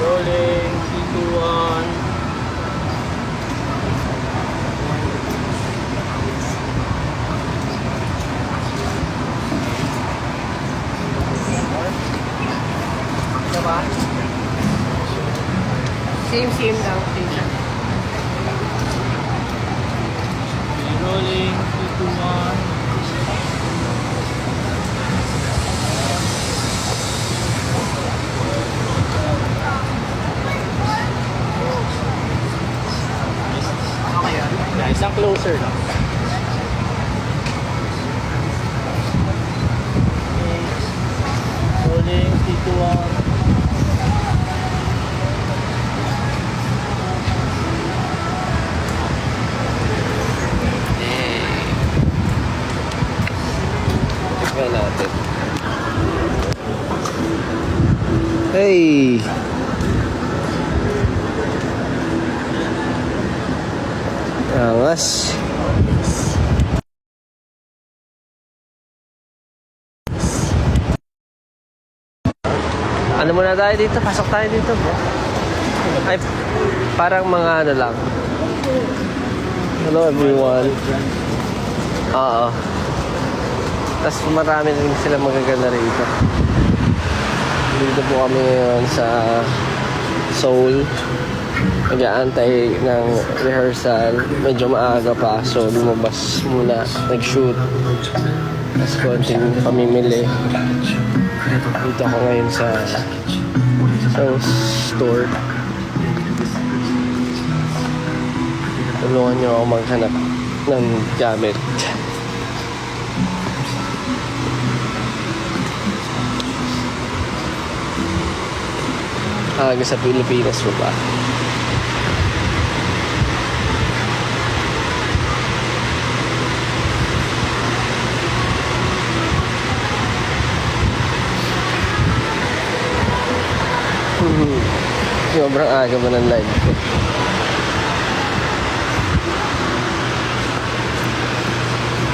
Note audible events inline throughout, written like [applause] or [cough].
Rolling, 321. Diba? Same, same. Same. Rolling, 321. Isang closer. Okay. Rolling, 321. Tignan natin. Hey! Angas. Ano muna tayo dito? Pasok tayo dito. Ay, parang mga ano lang. Hello everyone. Oo. Tapos marami rin sila magaganda rito. Dito po kami ngayon sa Seoul. Nag-aantay ng rehearsal. Medyo maaga pa. So, lumabas muna. Nag-shoot. Tapos konting pamimili. Dito ako ngayon sa sa store. Tulungan niyo ako maghanap ng gamit. Aga sa Pilipinas mo ba? Sobrang aga ba ng live ko?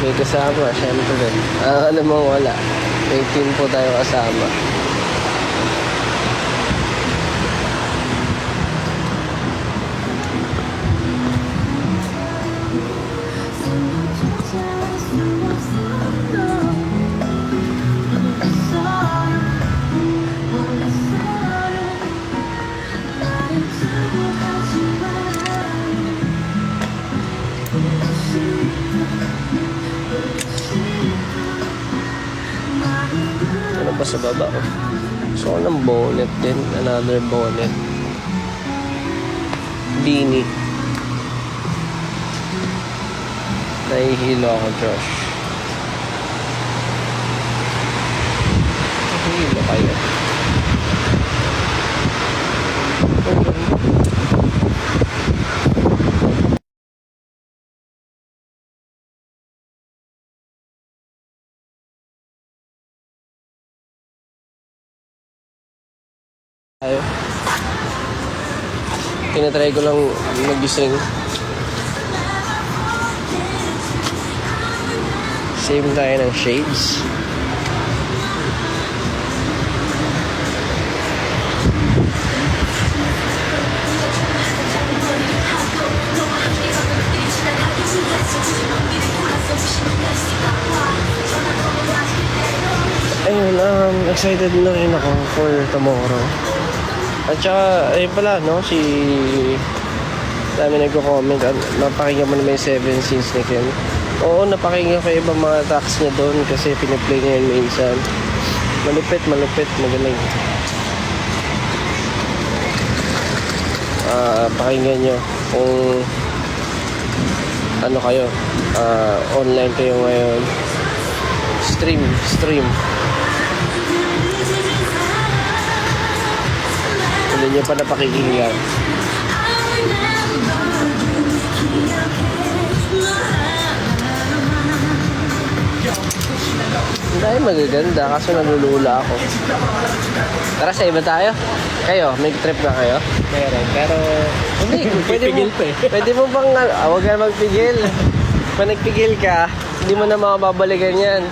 May kasama, syempre. Ah, alam mo wala. May team po tayo kasama. Pa sa baba ko? Gusto ko ng bonnet din. Another bonnet. Beanie. Nahihilo ako, Josh. Nahihilo kayo. Tayo. Tinatry ko lang magising. Same tayo ng shades. Ayun, um, excited na rin ako for tomorrow. At saka, ayun pala, no, si... Dami nagko-comment, napakinggan mo naman yung 7 scenes ni Ken. Oo, napakinggan ko ibang mga tracks niya doon kasi piniplay niya yun minsan. Malupit, malupit, magaling. Ah, pakinggan nyo kung ano kayo, ah, online kayo ngayon. Stream, stream. Hindi nyo pa napakikinggan. Dahil magaganda kaso nalulula ako. Tara sa iba tayo. Kayo, may trip na kayo? Meron, pero Hindi, [laughs] pwede mo, pa eh. pwede mo bang, ah, huwag ka magpigil. Pag nagpigil ka, hindi mo na makababalikan yan.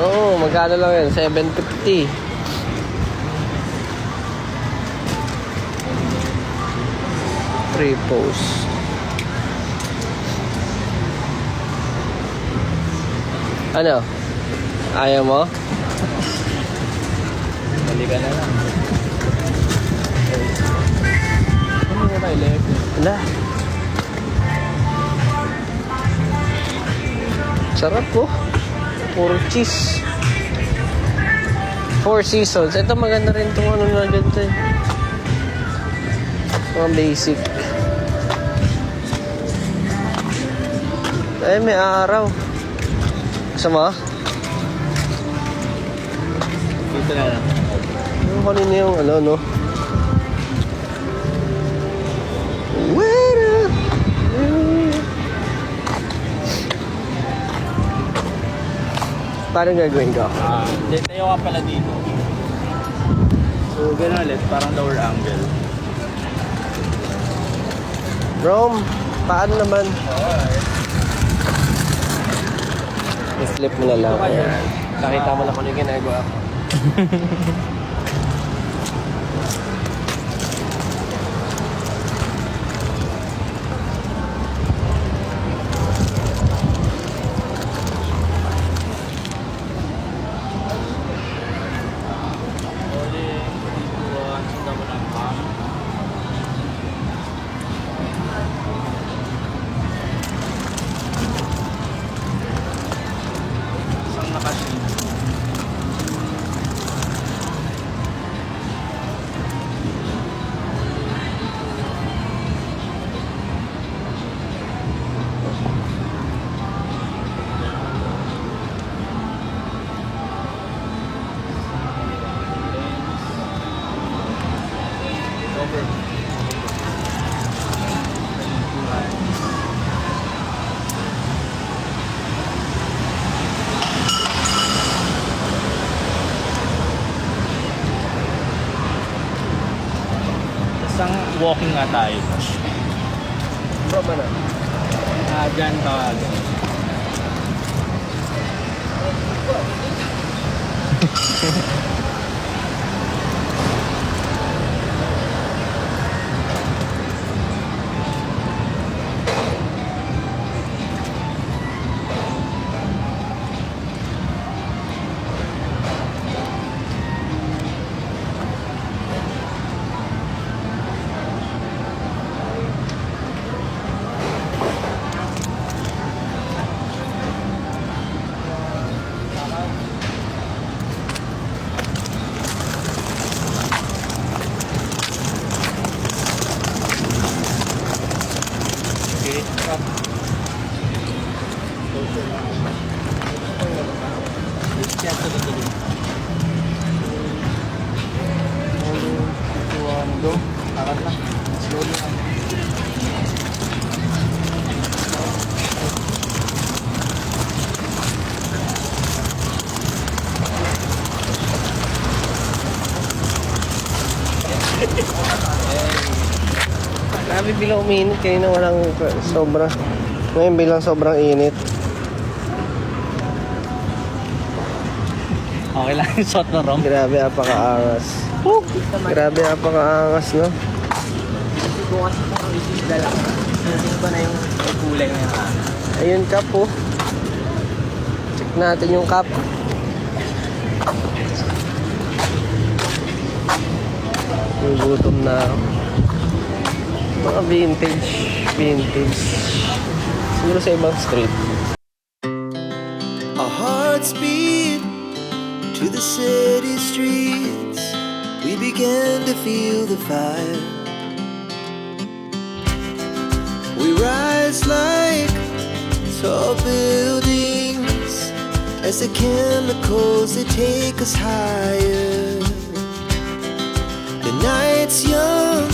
Oo, magkano lang yan? 750. Pre-post. Ano? Ayaw mo? Bali ka na lang. Ano mo tayo left? Wala. Sarap po. Puro cheese. Four seasons. Ito maganda rin itong ano na ganito. Mga basic. Eh, may araw. Mo? Dito na lang. Yung kanina yung ano, no? Up. Paano gagawin ko? Ah, hindi, tayo ka pala dito. So, ganun ulit. Parang lower angle. Rome, paano naman? I-flip mo na lang. Ayan. Nakita mo na kung ano yung ginagawa ko. [laughs] walking nga tayo. Rome, ano? Ah, dyan ka. [laughs] Stop. Closer lang. Yan, tuloy-tuloy. Two, one, go. Akat lang. Slowly lang. Grabe bilang uminit. Kanina walang sobra. Ngayon bilang sobrang init. Okay lang yung shot na rom. Grabe, apakaangas. Grabe, apakaangas, no? Bukas ko ang isisda lang. Hindi ko na yung kulay niya. Ayun, cup, oh. Check natin yung cup. Gugutom na ako. Mga vintage. Vintage. Siguro sa ibang street. Our hearts beat to the city streets. We began to feel the fire. We rise like tall buildings as the chemicals they take us higher. The night's young